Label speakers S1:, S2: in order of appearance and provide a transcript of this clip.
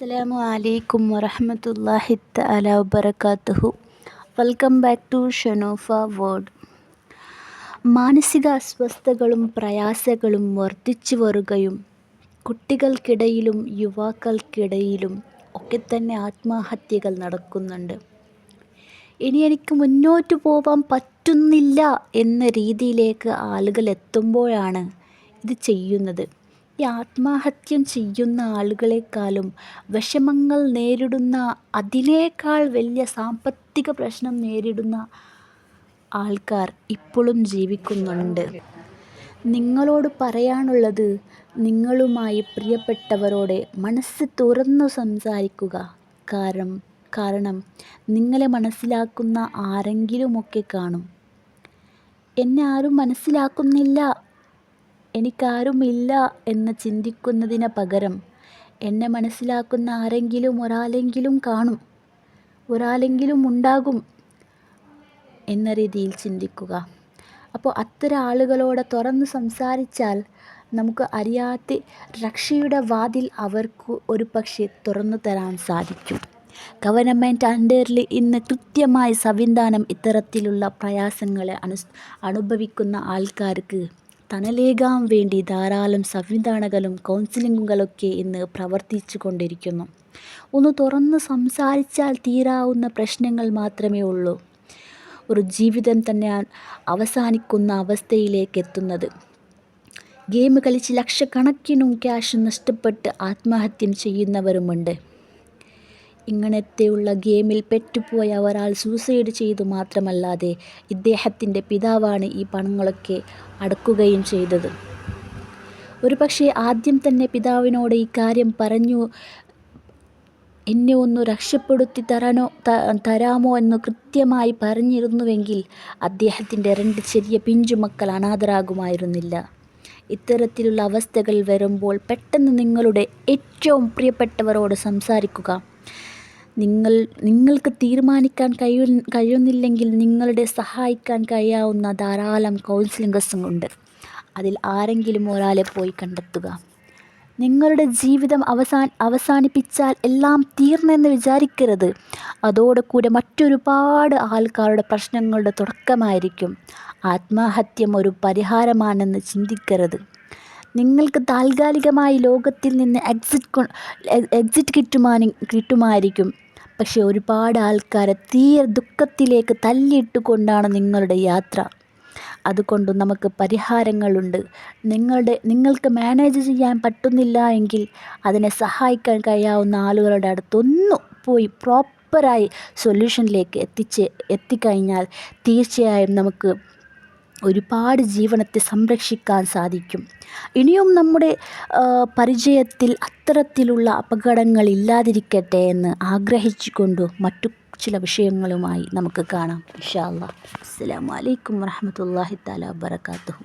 S1: അസ്സലാമു അലൈക്കും വറഹമത്തല്ലാഹി തആല വബറകാതുഹു welcome back to Shanofa word മാനസിക അസ്വസ്ഥകളും പ്രയാസങ്ങളും വർദ്ധിച്ചു വരുകയും കുട്ടികൾക്കിടയിലും യുവാക്കൾക്കിടയിലും ഒക്കെ തന്നെ ആത്മഹത്യകൾ നടക്കുന്നുണ്ട്. ഇനി എനിക്ക് മുന്നോട്ട് പോവാൻ പറ്റുന്നില്ല എന്ന രീതിയിലേക്ക് ആളുകൾ എത്തുമ്പോഴാണ് ഇത് ചെയ്യുന്നത്. ഈ ആത്മഹത്യം ചെയ്യുന്ന ആളുകളെക്കാളും വിഷമങ്ങൾ നേരിടുന്ന അതിനേക്കാൾ വലിയ സാമ്പത്തിക പ്രശ്നം നേരിടുന്ന ആൾക്കാർ ഇപ്പോഴും ജീവിക്കുന്നുണ്ട്. നിങ്ങളോട് പറയാനുള്ളത് നിങ്ങളുമായി പ്രിയപ്പെട്ടവരോട് മനസ്സ് തുറന്നു സംസാരിക്കുക. കാരണം കാരണം നിങ്ങളെ മനസ്സിലാക്കുന്ന ആരെങ്കിലുമൊക്കെ കാണും. എന്നെ ആരും മനസ്സിലാക്കുന്നില്ല. എനിക്കാരുമില്ല എന്ന് ചിന്തിക്കുന്നതിന് പകരം എന്നെ മനസ്സിലാക്കുന്ന ആരെങ്കിലും ഒരാളെങ്കിലും കാണും ഒരാളെങ്കിലും ഉണ്ടാകും എന്ന രീതിയിൽ ചിന്തിക്കുക. അപ്പോൾ അത്തരം ആളുകളോട് തുറന്ന് സംസാരിച്ചാൽ നമുക്ക് അറിയാത്ത രക്ഷയുടെ വാതിൽ അവർക്ക് ഒരു പക്ഷേ തുറന്നു തരാൻ സാധിക്കും. ഗവൺമെന്റ് അണ്ടറിൽ ഇന്ന് കൃത്യമായി സംവിധാനം ഇത്തരത്തിലുള്ള പ്രയാസങ്ങളെ അനു അനുഭവിക്കുന്ന ആൾക്കാർക്ക് തണലേകാൻ വേണ്ടി ധാരാളം സംവിധാനങ്ങളും കൗൺസിലിങ്ങുകളൊക്കെ ഇന്ന് പ്രവർത്തിച്ചു കൊണ്ടിരിക്കുന്നു ഒന്ന് തുറന്ന് സംസാരിച്ചാൽ തീരാവുന്ന പ്രശ്നങ്ങൾ മാത്രമേ ഉള്ളൂ. ഒരു ജീവിതം തന്നെ അവസാനിക്കുന്ന അവസ്ഥയിലേക്ക് എത്തുന്നത്. ഗെയിം കളിച്ച് ലക്ഷക്കണക്കിനും ക്യാഷ് നഷ്ടപ്പെട്ട് ആത്മഹത്യ ചെയ്യുന്നവരുമുണ്ട്. ഇങ്ങനത്തെയുള്ള ഗെയിമിൽ പെട്ടുപോയ ഒരാൾ സൂസൈഡ് ചെയ്തു മാത്രമല്ലാതെ ഇദ്ദേഹത്തിന്റെ പിതാവാണ് ഈ പണങ്ങളൊക്കെ അടക്കുകയും ചെയ്തത്. ഒരു പക്ഷേ ആദ്യം തന്നെ പിതാവിനോട് ഈ കാര്യം പറഞ്ഞു എന്നെ ഒന്ന് രക്ഷപ്പെടുത്തി തരാനോ തരാമോ എന്ന് കൃത്യമായി പറഞ്ഞിരുന്നുവെങ്കിൽ അദ്ദേഹത്തിന്റെ രണ്ട് ചെറിയ പിഞ്ചുമക്കൾ അനാഥരാകുമായിരുന്നില്ല. ഇത്തരത്തിലുള്ള അവസ്ഥകൾ വരുമ്പോൾ പെട്ടെന്ന് നിങ്ങളുടെ ഏറ്റവും പ്രിയപ്പെട്ടവരോട് സംസാരിക്കുക. നിങ്ങൾ നിങ്ങൾക്ക് തീരുമാനിക്കാൻ കഴിയു കഴിയുന്നില്ലെങ്കിൽ നിങ്ങളുടെ സഹായിക്കാൻ കഴിയാവുന്ന ധാരാളം കൗൺസിലിംഗസ് ഉണ്ട്. അതിൽ ആരെങ്കിലും ഒരാളെ പോയി കണ്ടെത്തുക. നിങ്ങളുടെ ജീവിതം അവസാ അവസാനിപ്പിച്ചാൽ എല്ലാം തീർന്നെന്ന് വിചാരിക്കരുത്. അതോടുകൂടെ മറ്റൊരുപാട് ആൾക്കാരുടെ പ്രശ്നങ്ങളുടെ തുടക്കമായിരിക്കും. ആത്മഹത്യം ഒരു പരിഹാരമാണെന്ന് ചിന്തിക്കരുത്. നിങ്ങൾക്ക് താൽക്കാലികമായി ലോകത്തിൽ നിന്ന് എക്സിറ്റ് എക്സിറ്റ് കിട്ടുമാനി കിട്ടുമായിരിക്കും. പക്ഷേ ഒരുപാട് ആൾക്കാരെ തീരെ ദുഃഖത്തിലേക്ക് തല്ലിയിട്ട് കൊണ്ടാണ് നിങ്ങളുടെ യാത്ര. അതുകൊണ്ട് നമുക്ക് പരിഹാരങ്ങളുണ്ട്. നിങ്ങളുടെ നിങ്ങൾക്ക് മാനേജ് ചെയ്യാൻ പറ്റുന്നില്ല എങ്കിൽ അതിനെ സഹായിക്കാൻ കഴിയാവുന്ന ആളുകളുടെ അടുത്തൊന്നു പോയി പ്രോപ്പറായി സൊല്യൂഷനിലേക്ക് എത്തിച്ച് എത്തിക്കഴിഞ്ഞാൽ തീർച്ചയായും നമുക്ക് ഒരുപാട് ജീവനത്തെ സംരക്ഷിക്കാൻ സാധിക്കും. ഇനിയും നമ്മുടെ പരിചയത്തിൽ അത്തരത്തിലുള്ള അപകടങ്ങൾ ഇല്ലാതിരിക്കട്ടെ എന്ന് ആഗ്രഹിച്ചുകൊണ്ട് മറ്റു ചില വിഷയങ്ങളുമായി നമുക്ക് കാണാം. ഇൻഷാ അല്ലാ അസ്സലാമു അലൈക്കും വാഹമത്തല്ലാഹി താല വബറകാതുഹു.